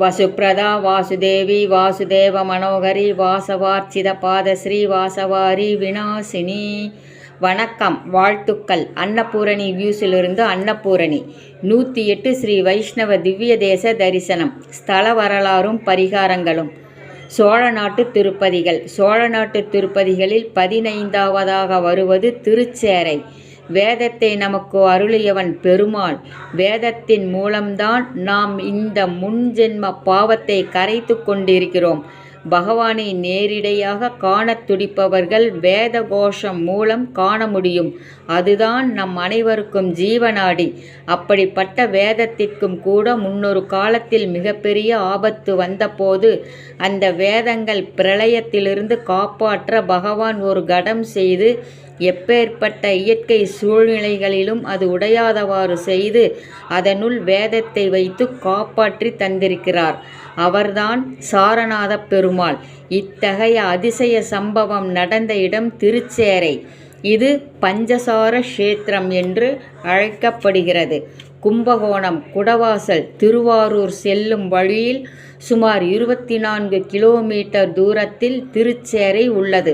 வசுப்ரதா வாசுதேவி வாசுதேவ மனோகரி வாசவார்ச்சித பாதஸ்ரீ வாசவாரி வினாசினி வணக்கம் வாழ்த்துக்கள். அன்னபூரணி வியூஸிலிருந்து அன்னபூரணி. நூற்றி எட்டு ஸ்ரீ வைஷ்ணவ திவ்ய தேச தரிசனம். ஸ்தல வரலாறும் பரிகாரங்களும். சோழ நாட்டு திருப்பதிகள். சோழ நாட்டு திருப்பதிகளில் பதினைந்தாவதாக வருவது திருச்சேரை. வேதத்தை நமக்கு அருளியவன் பெருமாள். வேதத்தின் மூலம்தான் நாம் இந்த முன்ஜென்ம பாவத்தை கரைத்து கொண்டிருக்கிறோம். பகவானை நேரிடையாக காணத் துடிப்பவர்கள் வேத கோஷம் மூலம் காண முடியும். அதுதான் நம் அனைவருக்கும் ஜீவநாடி. அப்படிப்பட்ட வேதத்திற்கும் கூட முன்னொரு காலத்தில் மிகப்பெரிய ஆபத்து வந்தபோது அந்த வேதங்கள் பிரளயத்திலிருந்து காப்பாற்ற பகவான் ஒரு கடம் செய்து எப்பேற்பட்ட இயற்கை சூழ்நிலைகளிலும் அது உடையாதவாறு செய்து அதனுள் வேதத்தை வைத்து காப்பாற்றி தந்திருக்கிறார். அவர்தான் சாரநாத பெருமாள். இத்தகைய அதிசய சம்பவம் நடந்த இடம் திருச்சேரை. இது பஞ்சசார கஷேத்திரம் என்று அழைக்கப்படுகிறது. கும்பகோணம் குடவாசல் திருவாரூர் செல்லும் வழியில் சுமார் இருபத்தி நான்கு கிலோமீட்டர் தூரத்தில் திருச்சேரை உள்ளது.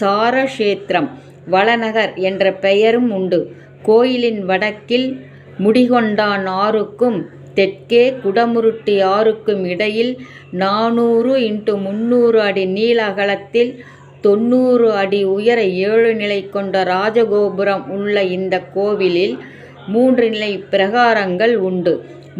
சாரக்ஷேத்திரம் வளநகர் என்ற பெயரும் உண்டு. கோயிலின் வடக்கில் முடிகொண்டான் ஆறுக்கும் தெற்கே குடமுருட்டி ஆறுக்கும் இடையில் நானூறு இன்ட்டு முந்நூறு அடி நீள அகலத்தில் தொண்ணூறு அடி உயர ஏழு நிலை கொண்ட ராஜகோபுரம் உள்ள இந்த கோவிலில் மூன்று நிலை பிரகாரங்கள் உண்டு.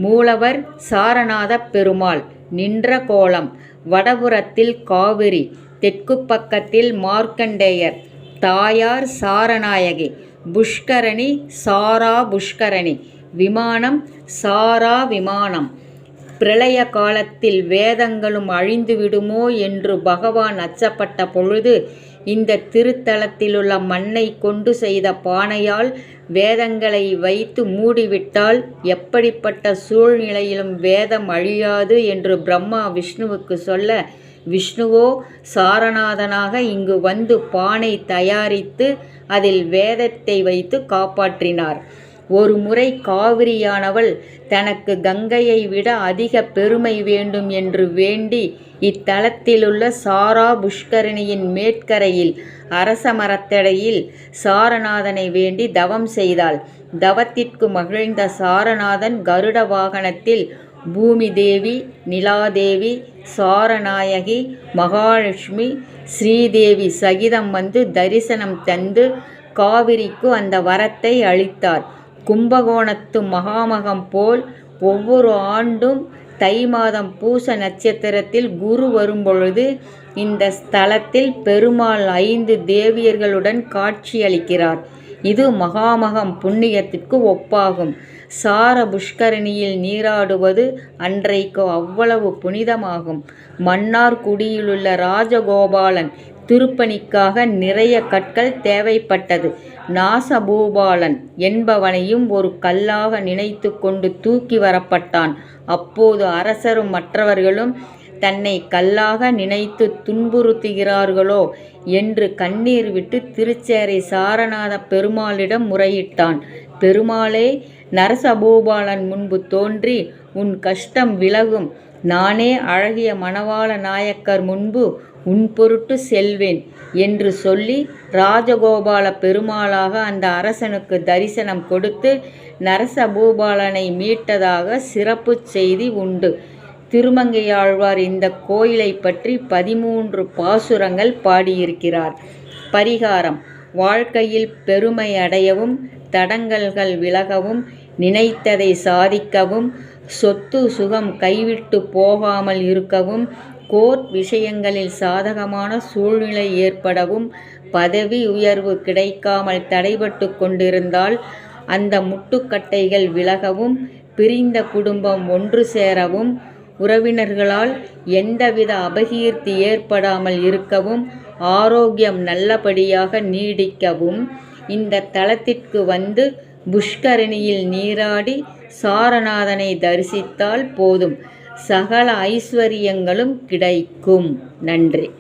மூலவர் சாரநாத பெருமாள் நின்ற கோலம் வடபுறத்தில் காவிரி தெற்கு பக்கத்தில் மார்க்கண்டேயர் தாயார் சாரநாயகி புஷ்கரணி சாரா புஷ்கரணி விமானம் சாரா விமானம். பிரளய காலத்தில் வேதங்களும் அழிந்துவிடுமோ என்று பகவான் அச்சப்பட்ட பொழுது இந்த திருத்தலத்திலுள்ள மண்ணை கொண்டு செய்த பானையால் வேதங்களை வைத்து மூடிவிட்டால் எப்படிப்பட்ட சூழ்நிலையிலும் வேதம் அழியாது என்று பிரம்மா விஷ்ணுவுக்கு சொல்ல விஷ்ணுவோ சாரநாதனாக இங்கு வந்து பானை தயாரித்து அதில் வேதத்தை வைத்து காப்பாற்றினார். ஒரு முறை காவிரியானவள் தனக்கு கங்கையை விட அதிக பெருமை வேண்டும் என்று வேண்டி இத்தலத்திலுள்ள சாரா புஷ்கரணியின் மேற்கரையில் அரச மரத்தடையில் சாரநாதனை வேண்டி தவம் செய்தாள். தவத்திற்கு மகிழ்ந்த சாரநாதன் கருட வாகனத்தில் பூமி தேவி நிலாதேவி சாரநாயகி மகாலட்சுமி ஸ்ரீதேவி சகிதம் வந்து தரிசனம் தந்து காவிரிக்கு அந்த வரத்தை அளித்தார். கும்பகோணத்து மகாமகம் போல் ஒவ்வொரு ஆண்டும் தை மாதம் பூச நட்சத்திரத்தில் குரு வரும்பொழுது இந்த ஸ்தலத்தில் பெருமாள் ஐந்து தேவியர்களுடன் காட்சியளிக்கிறார். இது மகாமகம் புண்ணியத்திற்கு ஒப்பாகும். சார புஷ்கரணியில் நீராடுவது அன்றைக்கு அவ்வளவு புனிதமாகும். மன்னார்குடியிலுள்ள ராஜகோபாலன் திருப்பணிக்காக நிறைய கற்கள் தேவைப்பட்டது. நாசபூபாலன் என்பவனையும் ஒரு கல்லாக நினைத்து கொண்டு தூக்கி வரப்பட்டான். அப்போது அரசரும் மற்றவர்களும் தன்னை கல்லாக நினைத்து துன்புறுத்துகிறார்களோ என்று கண்ணீர் விட்டு திருச்சேரை சாரநாத பெருமாளிடம் முறையிட்டான். பெருமாளே நரசபூபாலன் முன்பு தோன்றி உன் கஷ்டம் விலகும். நானே அழகிய மணவாள நாயக்கர் முன்பு உன் பொருட்டு செல்வேன் என்று சொல்லி ராஜகோபால பெருமாளாக அந்த அரசனுக்கு தரிசனம் கொடுத்து நரசபூபாலனை மீட்டதாக சிறப்பு செய்தி உண்டு. திருமங்கையாழ்வார் இந்த கோயிலை பற்றி பதிமூன்று பாசுரங்கள் பாடியிருக்கிறார். பரிகாரம். வாழ்க்கையில் பெருமை அடையவும் தடங்கல்கள் விலகவும் நினைத்ததை சாதிக்கவும் சொத்து சுகம் கைவிட்டு போகாமல் இருக்கவும் கோர்ட் விஷயங்களில் சாதகமான சூழ்நிலை ஏற்படவும் பதவி உயர்வு கிடைக்காமல் தடைபட்டு கொண்டிருந்தால் அந்த முட்டுக்கட்டைகள் விலகவும் பிரிந்த குடும்பம் ஒன்று சேரவும் உறவினர்களால் எந்தவித அபகீர்த்தி ஏற்படாமல் இருக்கவும் ஆரோக்கியம் நல்லபடியாக நீடிக்கவும் இந்த தளத்திற்கு வந்து புஷ்கரணியில் நீராடி சாரநாதனை தரிசித்தால் போதும். சகல ஐஸ்வர்யங்களும் கிடைக்கும். நன்றி.